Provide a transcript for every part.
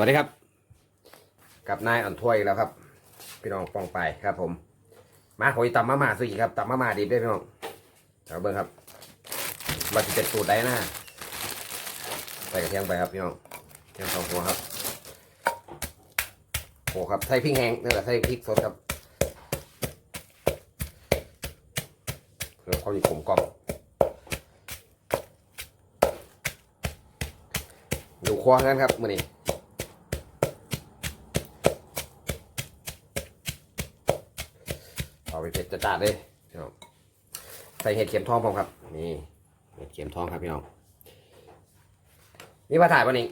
วัสดีครับ กับนายอ่อนถ้วยแล้วครับ พี่น้องปองไปครับ ผม มาขออีตำมาม่าสิครับตำมาม่าดีด้วยพี่น้องเอาเบิ้งครับว่าจะเป็นสูตรใดนะใส่กระเทียมไปครับพี่น้องเทียมสองหัวครับโอ้ครับใส่พริกแห้งนี่แหละใส่พริกสดครับเพื่อความมีขมกล่อมอยู่ครัวกันครับมื้อนี้ เอาไปเผ็ดจัดๆเลยพี่น้องใส่เห็ดเข็มทองพร้อมครับ นี่เห็ดเข็มทองครับพี่น้องนี่มาถ่ายวันนี้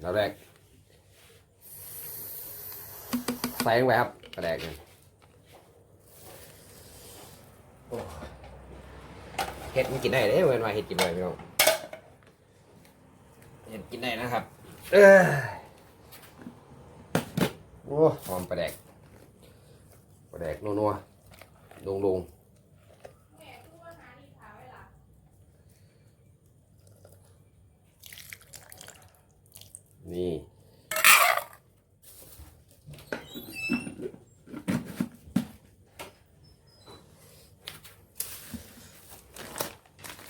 แล้วแรก ใส่ลงไปครับกระแดกหนึ่งโอ้เห็ดมันกินได้เด้เว้นว่าเห็ดกินได้พี่น้องเห็ดกินได้นะครับ เออ โอ้หอมปลาแดกปลาแดกนัวๆดงดงนี่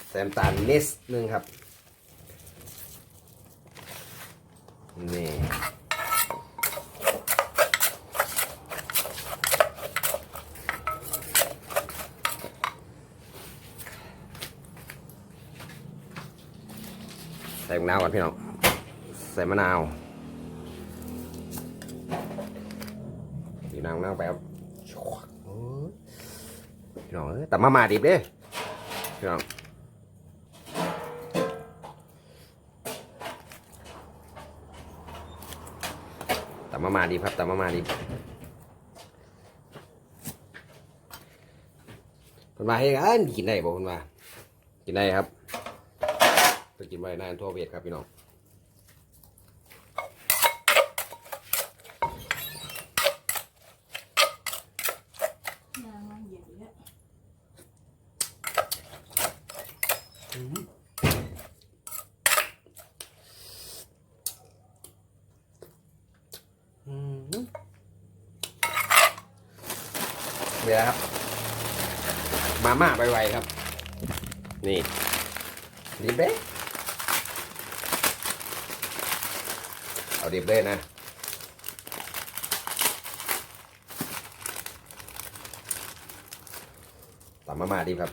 แซมตาลนิดนึงครับ นี่ ใส่มะ นาวก่อนพี่น้อง ใส่มะนาวดีน้ำนาวไปครับพี่น้องแต่มามาดิบเด้พี่น้องแต่มามาดิบครับแต่มามาดิบคนมาให้กันกินได้บอกคนมากินได้ครับ ไปกินไว้นานทั่วเวียดครับพี่น้องนางมันเหยียบอีกแล้วเดี๋ยวครับ มาม่าไวๆครับ นี่ดิบเด้ เอาดิบเลยนะตำมาม่าดิบครับ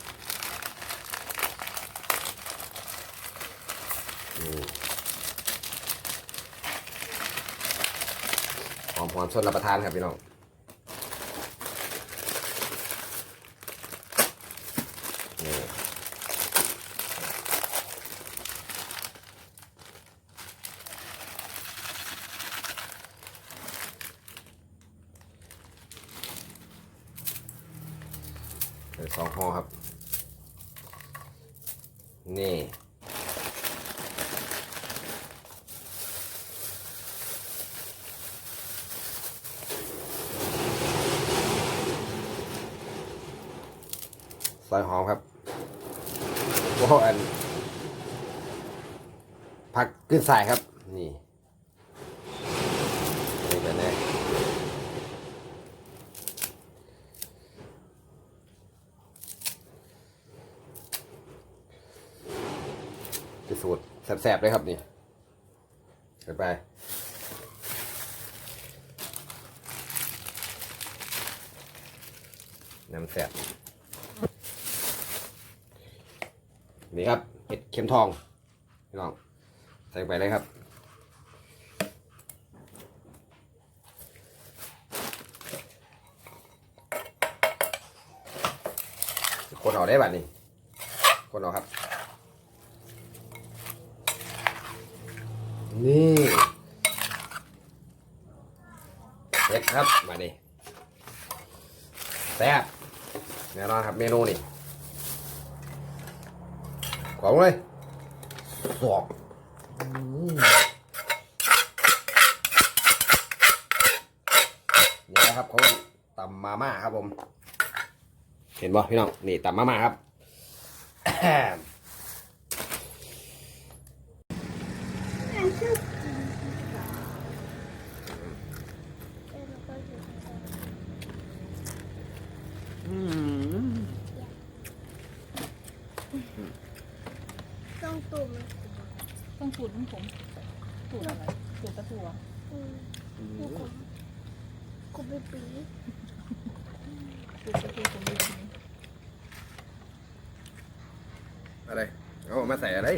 หอมหอมสดรับประทานครับพี่น้อง สองห่อครับ นี่ซอยหอมครับโอ้อันผักขึ้นสายครับ นี่ นี่เป็นแน่ที่สูตร แสบๆเลยครับนี่เกินไปน้ำแสบนี่ครับเห็ดเข็มทองพี่น้องใส่ไปเลยครับคนเอาได้บัดนี้คนเอาครับ นี่เห็ดครับ มาดิแซ่บแน่นอนครับเมนูนี่ของเลยสอกนี่นะครับเขาตำมาม่าครับผม เห็นบ่พี่น้อง นี่ตำมาม่าครับ อืม ต้องตุ่มต้องสูตรของผมสูตรอะไรสูตรตะถั่วอืมลูกผมกูไปปีสูตรตะถั่วผมดีอะไรเอามาใส่อะไร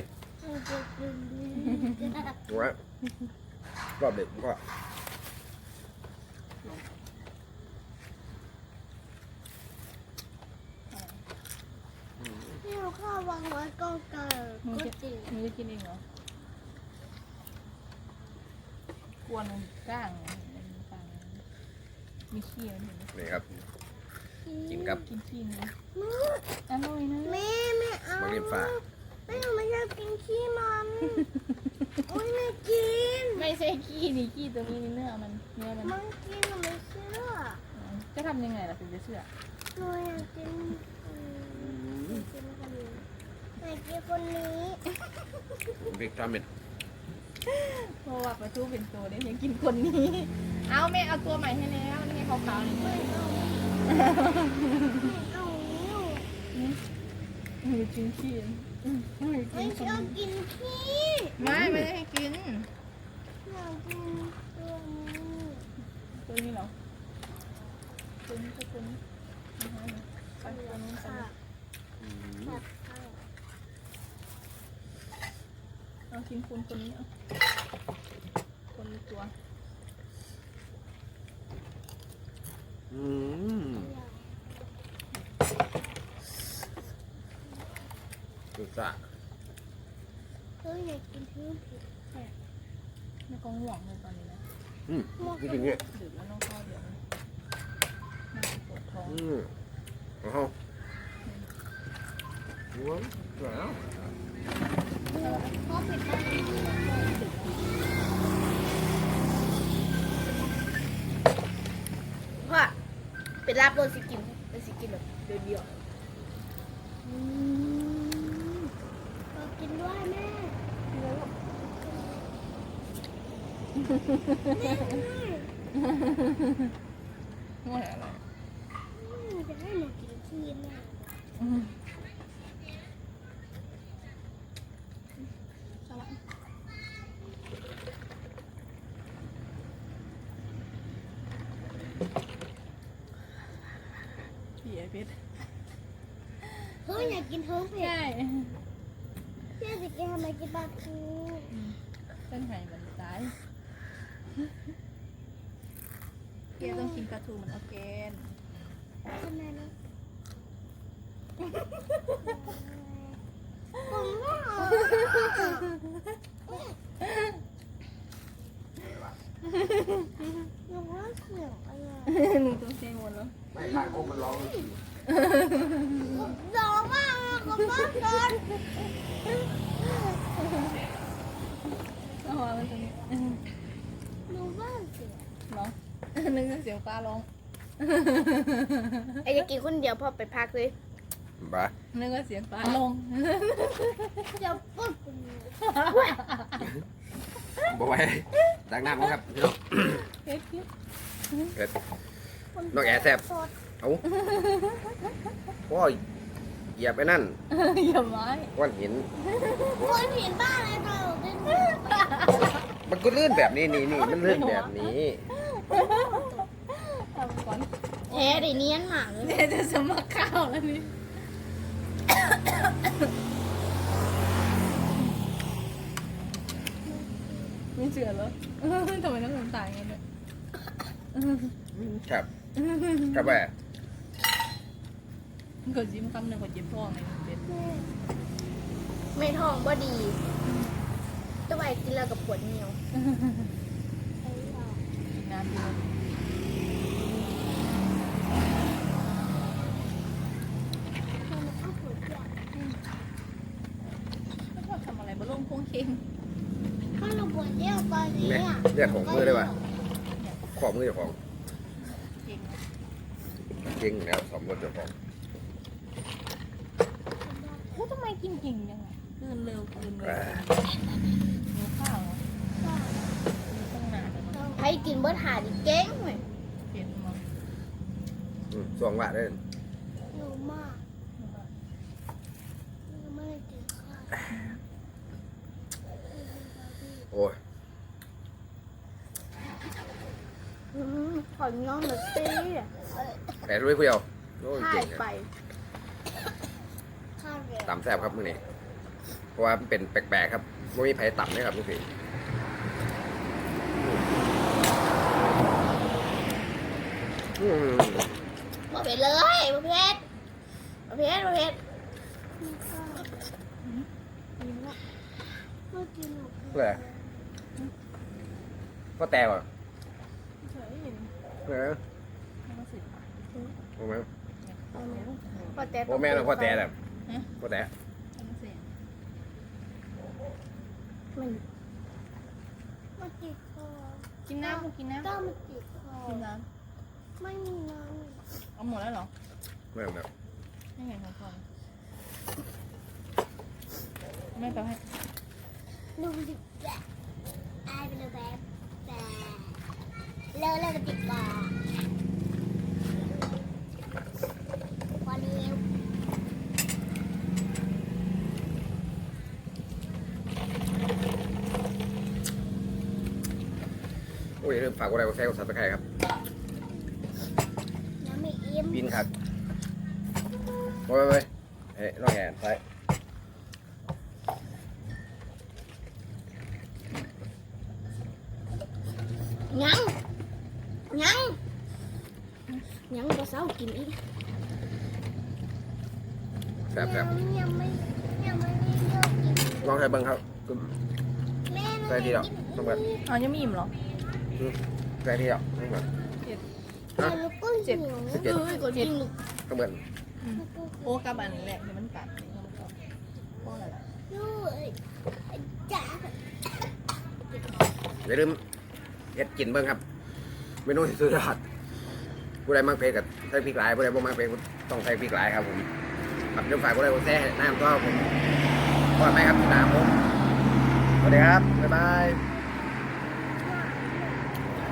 กูไปปี ดูวะรอบเด็กก็ที่เราข้าววางไว้กองกลางก็จริงมึงจะกินเองเหรอกวนมันก้างมันก้างมีขี้มันเห็นไหมนี่ครับ กินครับกินขี้นี่อร่อยนะ แม่ไม่เอามาเรียนฝ่าแม่หนูไม่ชอบกินขี้มันโอ้ยไม่กิน ไม่ใช่ขี้นี่ขี้ตัวนี้นี่เนื้อมันเนื้อมันมันกินหนูไม่เชื่อจะทำยังไงล่ะถึงจะเชื่อหนูอยากกินอืมอยากกินคนนี้อยากกินคนนี้บิ๊กทอมเม็ดเพราะว่าประตูเป็นตัวเนี่ยยังกินคนนี้ เอาแม่เอาตัวใหม่ให้แล้วนี่ไงขาวๆนี่ไม่เอาไม่เอามือกินขี้อืมมือกิ ไม่นชอบกินขี้ไม่ไม่ได้ให้กิน อยากกินตัวนี้ตัวนี้เหรอตัวนี้ก็ตัวนี้นะคะไปตัวนู้นไปค่ะแบบค่ะเอากินคนคนนี้เอาคนละตัว อืม ซ่าเฮ้ยอยากกินที่ผิดไม่ก็ง่วงเลยตอนนี้นะอืมนี่เป็นไงดื่มแล้วน้องข้าวเดี๋ยวมันน่าจะปวดท้องอืมเอาเข้าว้าวแล้วพ่อผิดบ้านพ่อเป็นลาบโดนสิกินเป็นสิกินแบบเดียวเดียวเรา กินด้วยแม่ง่วงอะไรจะให้หนูกินขี้แม่อืมเอาละเบียร์เพชรเฮ้ยอยากกินเพิ่มเผ็ดใช่ พี่จะกินทำไมกินปลาทูเป็นไห้มันตายเกียต้องกินปลาทูเหมือนออร์แกนทำไมนะผมว่าหนูว่าเสียงอะไร หนูต้องเซงหมดแล้ว ไม่ข้างโคกมันร้อง ร้องมากเลยขอบคุณก่อน เอาวางไว้ตรงนี้ หนูว่าเสียง เนาะนึกถึงเสียงฟ้าร้อง ไอ้จะกินคนเดียวพอไปพักเลยบ้านึกว่าเสียงฟ้าร้องเดี๋ยวปุ๊บบ่ไหวดังน้ำครับพี่น้องเฮ็ดเฮ็ดเผ็ดน้องแอร์แซ่บสดเอาโอ้ยเหยียบไอ้นั่นอย่าไม้ก้อนหินคนเห็นบ้านอะไรเราเป็นมันก็ลื่นแบบนี้นี่นี่มันลื่นแบบนี้ ทำก่อนแท้ดิเนียนหมาเลยเนี่ยจะสมัครข้าวแล้วนี่ไม่เชื่อแล้วทำไมต้องทำตายงั้นเนี่ยครับครับแม่กดยิ้มคำหนึ่งกดยิ้มท้องเลยเด็ดไม่ท้องบ่ดีจะไปกินแล้วกับปวดเหนียวกิ นน้ำเยอะไม่ชอทำอะไรบนลงโค้งเค้งถ้าเราปวดเอวตอนนี้เนี่ยอะเรียกของมือได้ป่ะขอมือเจ้าของเก่งนะเก่งแล้วสมรสเจ้าของโอ้ทำไมกินเก่งจังอะเกินเร็วเกินเร็วอ่าหิวข้าวเหรอ กินเบิร์หาดิเก้งเลยเห็นมั้งอืมส่วงว่าเด้อหนูมากหนูไม่ได้กินข้าวโอ้ยอืมขอน้องหน่อยสิแต่ด้วยผู้เดียวโอ้ยถ่าเก่ยงไปอะข้าวเดียวต่ำแซ่บครับมื้อนี้เพราะว่ามันเป็นแปลกๆครับไม่มีไผต่ำเลยครับทุกที อืมมาเพชรเลยมาเพชรมาเพชรมาเพชรไม่กินหรอกเพื่อก็แต่ว่ะเฉยเห็นเออมันสิโอ้แม่พ่อแต่โอ้แม่นะพ่อแต่แบบพ่อแต่มันเสียมันมันติดคอกินน้ำกูกินน้ำก็มันติดคอกินน้ ไม่มีน้ำเอาหมดแล้วเหรอแม่แบบไม่เห็นของพ่อแม่แปลให้ำดูดิแบบไอเป็นแบบ แบบเลอะเลอะมันติดคอพอเร็วโอ้ยอย่าลืมฝากกดไลค์กดแชร์กดซับสไครต์ครับน้ำไม่อิ่ม บินครับโอ้ยโอ้ยเฮ้ยน้องแอนไปยังยังยังก็เศร้ากินอีกแซ่บแซ่บยังไม่ยังไม่ได้เลือกกินลองใช้เบิ้งครับแม่ใส่ทีเดียวต้องแบบอ๋อยังไม่อิ่มเหรอใส่ทีเดียวต้องแบบแต่ ลูกก็หิวสิบเจ็ดเอ้ยก็กินลูกต้องแบบโอ้กับอันนี้แหละเดี๋ยวมันกัดเดี๋ยวมันกัดเพราะอะไรล่ะด้วยจ้าอย่าลืมเฮ็ดกินเบิ้งครับเมนูที่สุดยอดผู้ใดมักเผ็ดกับใส่พริกหลายผู้ใดบ่มักเผ็ดต้องใส่พริกหลายครับผมครับเดี๋ยวฝากกดไลค์กดแชร์น้ำตัวครับผมก่อนไหมครับที่หน้าผมสวัสดีครับบ๊ายบาย